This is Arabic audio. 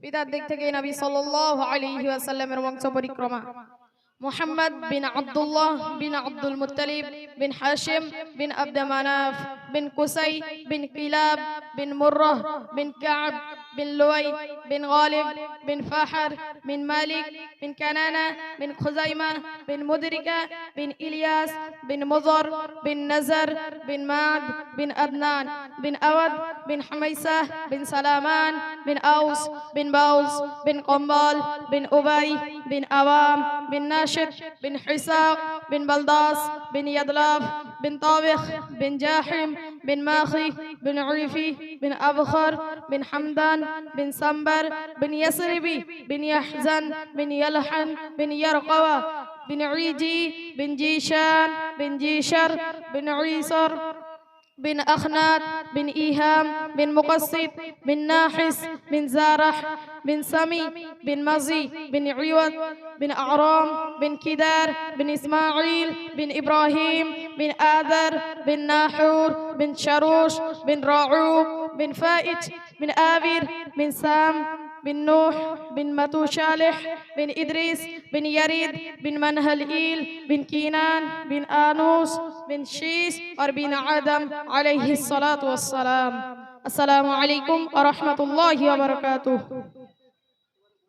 পিতার দিক থেকে নবী সাল্লাল্লাহু আলাইহি ওয়াসাল্লামের বংশ পরিক্রমা। মুহাম্মদ বিন আব্দুল্লাহ বিন আব্দুল মুত্তালিব বিন হাশিম বিন আব্দ মানাফ বিন কুসাই বিন কিলাব বিন মুররাহ বিন কাব بن لوي بن غالب بن فاحر بن مالك بن كنانة بن خزيمة بن مدركة بن إلياس بن مضر بن نزر بن معد بن أدنان بن أود بن حميسة بن سلامان بن أوس بن باوس بن قنبال بن أبي بن أوام بن ناشر بن حساق بن بلداس بن يدلاف بن طابخ بن جاحم بن ماخي بن عريفي بن أبخر بن حمدان بن سمبر بن يسربي بن يحزن بن يلحن بن يرقوى بن عيجي بن جيشان بن جيشر بن عيسر بن أخنات بن إيهام بن مقصد بن ناحس بن زارح بن سمي بن مزي بن عيوط بن أعرام بن كدار بن إسماعيل بن إبراهيم بن آذر بن ناحور بن شروش بن راعوب بن فائت بن آبر بن سام بن نوح بن متو شالح بن إدريس بن يريد بن منهلئيل بن كينان بن آنوس بن شيس بن آدم عليه الصلاة والسلام. السلام عليكم ورحمة الله وبركاته.